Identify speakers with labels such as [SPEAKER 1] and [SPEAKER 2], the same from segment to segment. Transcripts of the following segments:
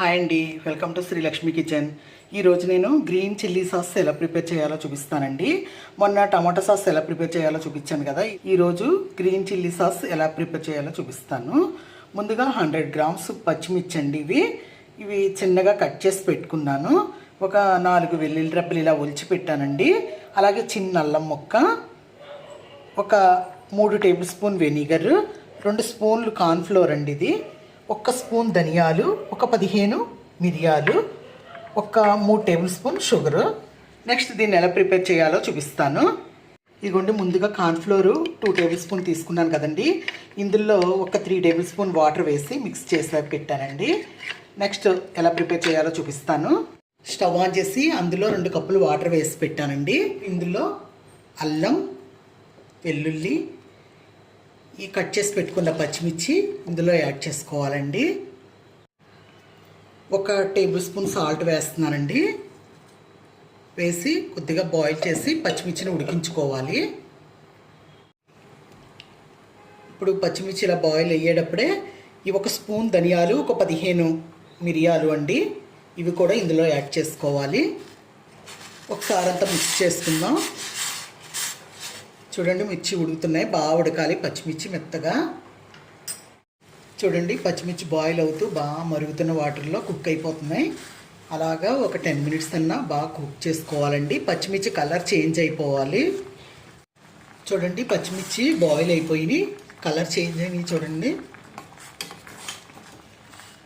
[SPEAKER 1] Hi అండి. Welcome to Sreelakshmi kitchen. ఈరోజు నేను గ్రీన్ చిల్లీ సాస్ ఎలా ప్రిపేర్ చేయాలో చూపిస్తానండి. మొన్న టమాటా సాస్ ఎలా ప్రిపేర్ చేయాలో చూపించాను కదా. ఈరోజు గ్రీన్ చిల్లీ సాస్ ఎలా ప్రిపేర్ చేయాలో చూపిస్తాను. ముందుగా హండ్రెడ్ గ్రామ్స్ పచ్చిమిర్చి అండి ఇవి. ఇవి చిన్నగా కట్ చేసి పెట్టుకున్నాను. ఒక నాలుగు వెల్లుల్లి రెప్పలు ఇలా ఒలిచి పెట్టానండి. అలాగే చిన్న అల్లం మొక్క ఒక మూడు టేబుల్ స్పూన్ వెనిగర్ రెండు స్పూన్లు కార్న్ఫ్లోర్ అండి ఇది. ఒక్క స్పూన్ ధనియాలు ఒక పదిహేను మిరియాలు ఒక మూడు టేబుల్ స్పూన్ షుగర్. నెక్స్ట్ దీన్ని ఎలా ప్రిపేర్ చేయాలో చూపిస్తాను. ఇదిగోండి ముందుగా కార్న్ఫ్లోర్ టూ టేబుల్ స్పూన్ తీసుకున్నాను కదండి. ఇందులో ఒక త్రీ టేబుల్ స్పూన్ వాటర్ వేసి మిక్స్ చేసి పెట్టానండి. నెక్స్ట్ ఎలా ప్రిపేర్ చేయాలో చూపిస్తాను. స్టవ్ ఆన్ చేసి అందులో రెండు కప్పులు వాటర్ వేసి పెట్టానండి. ఇందులో అల్లం వెల్లుల్లి ఈ కట్ చేసి పెట్టుకున్న పచ్చిమిర్చి ఇందులో యాడ్ చేసుకోవాలండి. ఒక టేబుల్ స్పూన్ సాల్ట్ వేస్తున్నానండి. వేసి కొద్దిగా బాయిల్ చేసి పచ్చిమిర్చిని ఉడికించుకోవాలి. ఇప్పుడు పచ్చిమిర్చి ఇలా బాయిల్ అయ్యేటప్పుడే ఈ ఒక స్పూన్ ధనియాలు ఒక పదిహేను మిరియాలు అండి. ఇవి కూడా ఇందులో యాడ్ చేసుకోవాలి. ఒకసారి అంతా మిక్స్ చేసుకుందాం. చూడండి మిర్చి ఉడుకుతున్నాయి. బాగా ఉడకాలి. పచ్చిమిర్చి మెత్తగా. చూడండి పచ్చిమిర్చి బాయిల్ అవుతూ బాగా మరుగుతున్న వాటర్లో కుక్ అయిపోతున్నాయి. అలాగా ఒక టెన్ మినిట్స్ అన్నా బాగా కుక్ చేసుకోవాలండి. పచ్చిమిర్చి కలర్ చేంజ్ అయిపోవాలి. చూడండి పచ్చిమిర్చి బాయిల్ అయిపోయి కలర్ చేంజ్ అయినాయి చూడండి.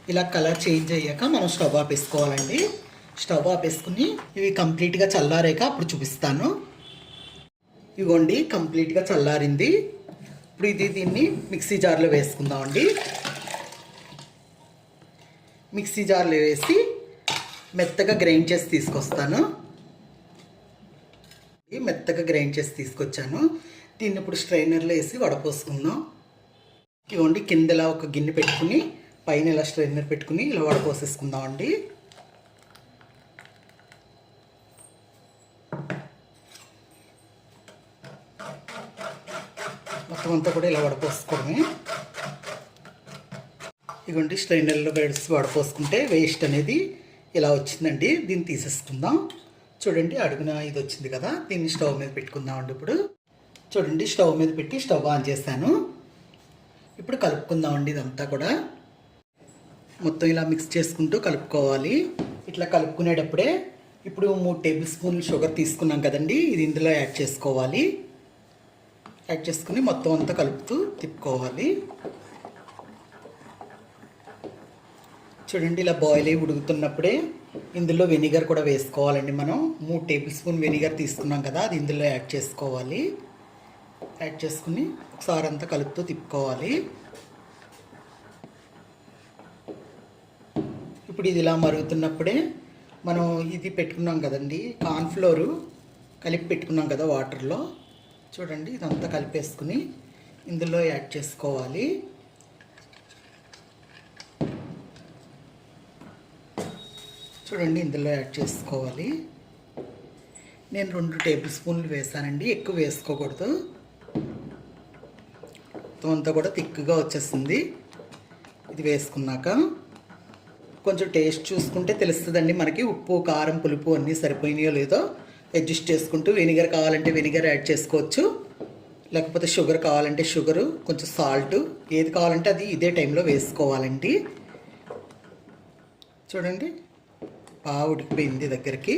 [SPEAKER 1] ఇలా కలర్ చేంజ్ అయ్యాక మనం స్టవ్ ఆపేసుకోవాలండి. స్టవ్ ఆపేసుకుని ఇవి కంప్లీట్గా చల్లారాక అప్పుడు చూపిస్తాను. ఇగోండి కంప్లీట్గా చల్లారింది. ఇప్పుడు ఇది దీన్ని మిక్సీ జార్లో వేసుకుందామండి. మిక్సీ జార్లో వేసి మెత్తగా గ్రైండ్ చేసి తీసుకొస్తాను. మెత్తగా గ్రైండ్ చేసి తీసుకొచ్చాను. దీన్ని ఇప్పుడు స్ట్రైనర్లో వేసి వడపోసుకుందాం. ఇవ్వండి కిందలా ఒక గిన్నె పెట్టుకుని పైన ఇలా స్ట్రైనర్ పెట్టుకుని ఇలా వడపోసేసుకుందాం అండి మొత్తం అంతా కూడా ఇలా వడపోసుకోవడమే ఇదిగోండి స్ట్రైనర్లో వేసి వడపోసుకుంటే వేస్ట్ అనేది ఇలా వచ్చిందండి. దీన్ని తీసేసుకుందాం. చూడండి అడుగున ఇది వచ్చింది కదా దీన్ని స్టవ్ మీద పెట్టుకుందాం అండి ఇప్పుడు. చూడండి స్టవ్ మీద పెట్టి స్టవ్ ఆన్ చేశాను. ఇప్పుడు కలుపుకుందామండి ఇదంతా కూడా. మొత్తం ఇలా మిక్స్ చేసుకుంటూ కలుపుకోవాలి. ఇట్లా కలుపుకునేటప్పుడే ఇప్పుడు మూడు టేబుల్ స్పూన్లు షుగర్ తీసుకున్నాం కదండి ఇది ఇందులో యాడ్ చేసుకోవాలి. యాడ్ చేసుకుని మొత్తం అంతా కలుపుతూ తిప్పుకోవాలి. చూడండి ఇలా బాయిల్ అయ్యి ఉడుకుతున్నప్పుడే ఇందులో వెనిగర్ కూడా వేసుకోవాలండి మనం. మూడు టేబుల్ స్పూన్ వెనిగర్ తీసుకున్నాం కదా అది ఇందులో యాడ్ చేసుకోవాలి. యాడ్ చేసుకుని ఒకసారి అంతా కలుపుతూ తిప్పుకోవాలి. ఇప్పుడు ఇది ఇలా మరుగుతున్నప్పుడే మనం ఇది పెట్టుకున్నాం కదండి కార్న్ఫ్లోరు కలిపి పెట్టుకున్నాం కదా వాటర్లో చూడండి ఇదంతా కలిపేసుకుని ఇందులో యాడ్ చేసుకోవాలి. చూడండి ఇందులో యాడ్ చేసుకోవాలి. నేను రెండు టేబుల్ స్పూన్లు వేసానండి ఎక్కువ వేసుకోకూడదు. మొత్తం అంతా కూడా థిక్గా వచ్చేస్తుంది ఇది వేసుకున్నాక కొంచెం టేస్ట్ చూసుకుంటే తెలుస్తుందండి మనకి ఉప్పు కారం పులుపు అన్నీ సరిపోయినాయో లేదో. అడ్జస్ట్ చేసుకుంటూ వెనిగర్ కావాలంటే వెనిగర్ యాడ్ చేసుకోవచ్చు. లేకపోతే షుగర్ కావాలంటే షుగరు కొంచెం సాల్ట్ ఏది కావాలంటే అది ఇదే టైంలో వేసుకోవాలండి. చూడండి బాగా ఉడికిపోయింది దగ్గరికి.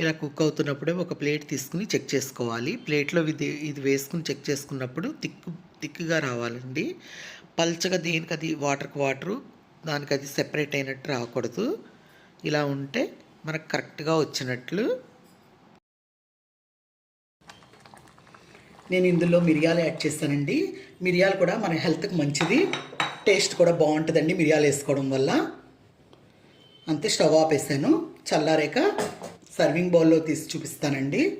[SPEAKER 1] ఇలా కుక్ అవుతున్నప్పుడే ఒక ప్లేట్ తీసుకుని చెక్ చేసుకోవాలి. ప్లేట్లో ఇది ఇది వేసుకుని చెక్ చేసుకున్నప్పుడు తిక్కు తిక్కుగా రావాలండి. పల్చగా దేనికి అది వాటర్కి వాటరు దానికి అది సెపరేట్ అయినట్టు రాకూడదు. ఇలా ఉంటే మనకు కరెక్ట్గా వచ్చినట్లు. నేను ఇందులో మిరియాలు యాడ్ చేస్తానండి. మిరియాలు కూడా మన హెల్త్కి మంచిది. టేస్ట్ కూడా బాగుంటుందండి మిరియాలు వేసుకోవడం వల్ల. అంతే స్టవ్ ఆపేసాను. చల్లారాక సర్వింగ్ బౌల్లో తీసి చూపిస్తానండి.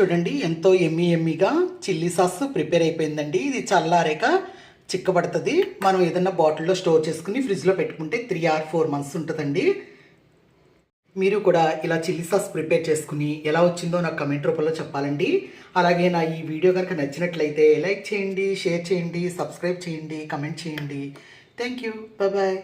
[SPEAKER 1] చూడండి ఎంతో ఎమ్మి ఎమ్మిగా చిల్లీ సాస్ ప్రిపేర్ అయిపోయిందండి. ఇది చల్లారాక చిక్కబడుతుంది. మనం ఏదన్నా బాటిల్లో స్టోర్ చేసుకుని ఫ్రిడ్జ్లో పెట్టుకుంటే త్రీ ఆర్ ఫోర్ మంత్స్ ఉంటుందండి. మీరు కూడా ఇలా చిల్లీ సాస్ ప్రిపేర్ చేసుకుని ఎలా వచ్చిందో నాకు కమెంట్ రూపంలో చెప్పాలండి. అలాగే నా ఈ వీడియో కనుక నచ్చినట్లయితే లైక్ చేయండి షేర్ చేయండి సబ్స్క్రైబ్ చేయండి కమెంట్ చేయండి. Thank you bye